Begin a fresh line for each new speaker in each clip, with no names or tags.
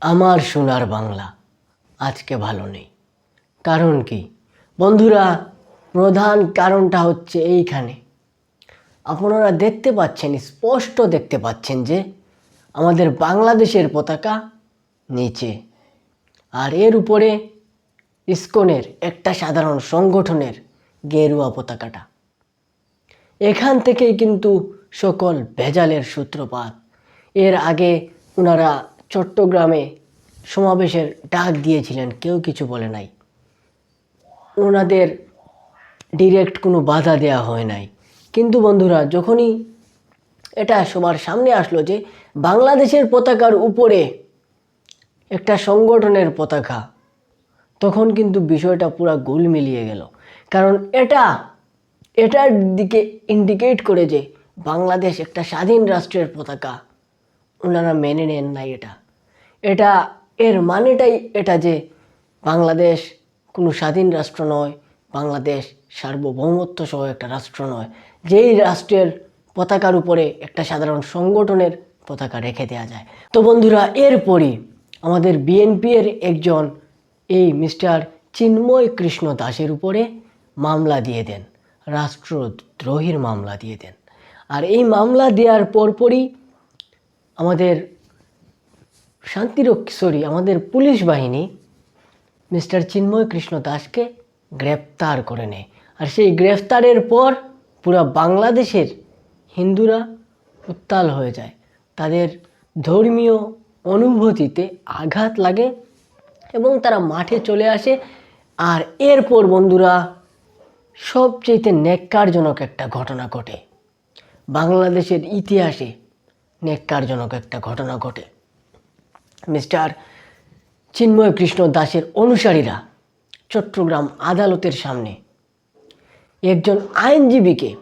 আমার সোনার বাংলা আজকে ভালো নেই। কারণ কি? বন্ধুরা, প্রধান কারণটা হচ্ছে এইখানে। আপনারা দেখতে পাচ্ছেন, স্পষ্ট দেখতে পাচ্ছেন যে আমাদের বাংলাদেশের পতাকা নিচে। আর এর উপরে ইসকনের একটা সাধারণ সংগঠনের গেরুয়া পতাকাটা। এখান থেকেই কিন্তু সকল ভেজালের সূত্রপাত। এর আগে ওনারা চট্টগ্রামে সমাবেশের ডাক দিয়েছিলেন, কেউ কিছু বলে নাই। ওনাদের ডিরেক্ট কোনো বাধা দেওয়া হয় নাই। কিন্তু বন্ধুরা, যখনই এটা সবার সামনে আসলো যে বাংলাদেশের পতাকার উপরে একটা সংগঠনের পতাকা, তখন কিন্তু বিষয়টা পুরো গোল মিলিয়ে গেল। কারণ এটা, এটার দিকে ইন্ডিকেট করে যে বাংলাদেশ একটা স্বাধীন রাষ্ট্রের পতাকা। ওনারা মেনে নেন নাই এটা। এটা এর মানেটাই এটা যে বাংলাদেশ কোনো স্বাধীন রাষ্ট্র নয়, বাংলাদেশ সার্বভৌমত্ব সহ একটা রাষ্ট্র নয়, যেই রাষ্ট্রের পতাকার উপরে একটা সাধারণ সংগঠনের পতাকা রেখে দেওয়া যায়। তো বন্ধুরা, এরপরই আমাদের বিএনপি এর একজন এই মিস্টার চিন্ময় কৃষ্ণ দাসের উপরে মামলা দিয়ে দেন, রাষ্ট্রদ্রোহীর মামলা দিয়ে দেন। আর এই মামলা দেওয়ার পরপরই আমাদের শান্তিরক্ষী আমাদের পুলিশ বাহিনী মিস্টার চিন্ময় কৃষ্ণ দাসকে গ্রেপ্তার করে নেয়। আর সেই গ্রেফতারের পর পুরো বাংলাদেশের হিন্দুরা উত্তাল হয়ে যায়। তাদের ধর্মীয় অনুভূতিতে আঘাত লাগে এবং তারা মাঠে চলে আসে। আর এরপর বন্ধুরা সবচেয়ে ন্যাক্কারজনক একটা ঘটনা ঘটে। বাংলাদেশের ইতিহাসে ন্যাক্কারজনক একটা ঘটনা ঘটে। মিস্টার চিন্ময় কৃষ্ণ দাসের অনুসারীরা চট্টগ্রাম আদালতের সামনে একজন আইনজীবীকে,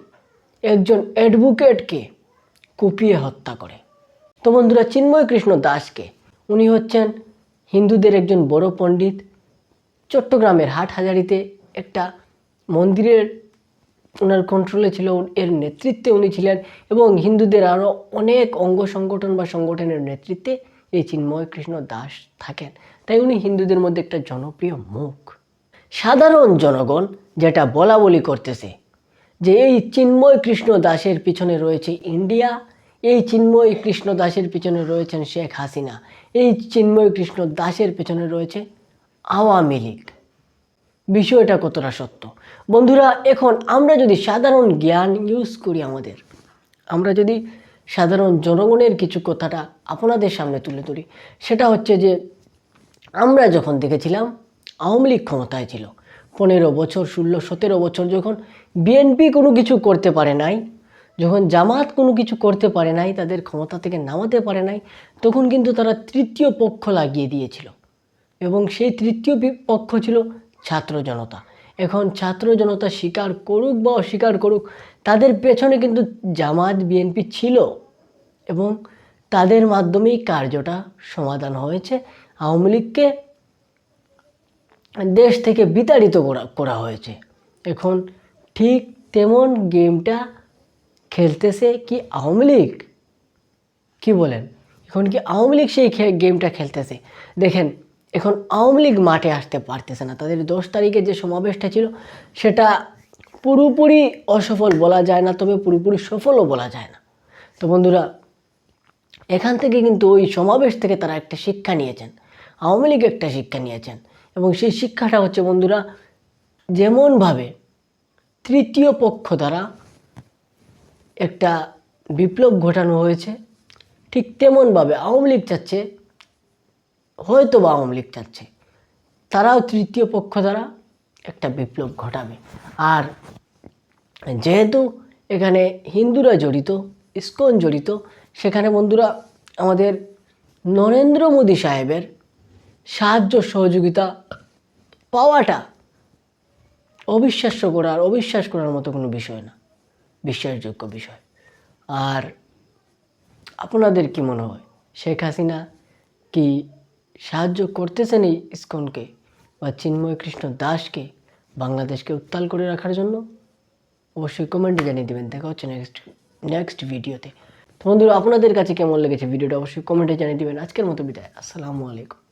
একজন অ্যাডভোকেটকে কুপিয়ে হত্যা করে। তো বন্ধুরা, চিন্ময় কৃষ্ণ দাসকে উনি হচ্ছেন হিন্দুদের একজন বড় পণ্ডিত। চট্টগ্রামের হাটহাজারিতে একটা মন্দিরের ওনার কন্ট্রোলে ছিল এর নেতৃত্বে উনি ছিলেন এবং হিন্দুদের আরও অনেক অঙ্গ সংগঠন বা সংগঠনের নেতৃত্বে এই চিন্ময় কৃষ্ণ দাস থাকেন। তাই উনি হিন্দুদের মধ্যে একটা জনপ্রিয় মুখ। সাধারণ জনগণ যেটা বলা বলি করতেছে যে এই চিন্ময় কৃষ্ণ দাসের পিছনে রয়েছে ইন্ডিয়া, এই চিন্ময় কৃষ্ণ দাসের পিছনে রয়েছেন শেখ হাসিনা, এই চিন্ময় কৃষ্ণ দাসের পেছনে রয়েছে আওয়ামী লীগ। বিষয়টা কতটা সত্য? বন্ধুরা, এখন আমরা যদি সাধারণ জ্ঞান ইউজ করি আমাদের, আমরা যদি সাধারণ জনগণের কিছু কথাটা আপনাদের সামনে তুলে ধরি, সেটা হচ্ছে যে আমরা যখন দেখেছিলাম আওয়ামী লীগ ক্ষমতায় ছিল, পনেরো বছর, ষোলো, সতেরো বছর যখন বিএনপি কোনো কিছু করতে পারে নাই, যখন জামাত কোনো কিছু করতে পারে নাই, তাদের ক্ষমতা থেকে নামাতে পারে নাই, তখন কিন্তু তারা তৃতীয় পক্ষ লাগিয়ে দিয়েছিল এবং সেই তৃতীয় পক্ষ ছিল ছাত্র জনতা। এখন ছাত্র জনতা স্বীকার করুক বা অস্বীকার করুক, তাদের পেছনে কিন্তু জামাত বিএনপি ছিল এবং তাদের মাধ্যমেই কার্যটা সমাধান হয়েছে। আওয়ামী লীগকে দেশ থেকে বিতাড়িত করা করা হয়েছে। এখন ঠিক তেমন গেমটা খেলতেছে কি আওয়ামী লীগ? কী বলেন? এখন কি আওয়ামী লীগ সেই গেমটা খেলতেছে? দেখেন এখন আওয়ামী লীগ মাঠে আসতে পারতেছে না। তাদের দশ তারিখে যে সমাবেশটা ছিল, সেটা পুরোপুরি অসফল বলা যায় না, তবে পুরোপুরি সফলও বলা যায় না। তো বন্ধুরা, এখান থেকে কিন্তু ওই সমাবেশ থেকে তারা একটা শিক্ষা নিয়েছেন। আওয়ামী লীগ একটা শিক্ষা নিয়েছেন। এবং সেই শিক্ষাটা হচ্ছে, বন্ধুরা, যেমনভাবে তৃতীয় পক্ষ দ্বারা একটা বিপ্লব ঘটানো হয়েছে, ঠিক তেমনভাবে আওয়ামী লীগ চাচ্ছে হয়তো বা আওয়ামী লীগ চাচ্ছে। তারাও তৃতীয় পক্ষ দ্বারা একটা বিপ্লব ঘটাবে। আর যেহেতু এখানে হিন্দুরা জড়িত, ইস্কন জড়িত, সেখানে বন্ধুরা আমাদের নরেন্দ্র মোদী সাহেবের সাহায্য সহযোগিতা পাওয়াটা অবিশ্বাস্য করার অবিশ্বাস করার মতো কোনো বিষয় না। বিশ্বাসযোগ্য বিষয়। আর আপনাদের কি মনে হয়? শেখ হাসিনা কি সাহায্য করতেছেন এই ইস্কনকে বা চিন্ময় কৃষ্ণ দাসকে বাংলাদেশকে উত্তাল করে রাখার জন্য। অবশ্যই কমেন্টে জানিয়ে দেবেন। দেখা হচ্ছে নেক্সট নেক্সট ভিডিওতে তো। বন্ধুরা, আপনাদের কাছে কেমন লেগেছে ভিডিওটা অবশ্যই কমেন্টে জানিয়ে দেবেন। আজকের মতো বিদায়। আসসালামু আলাইকুম।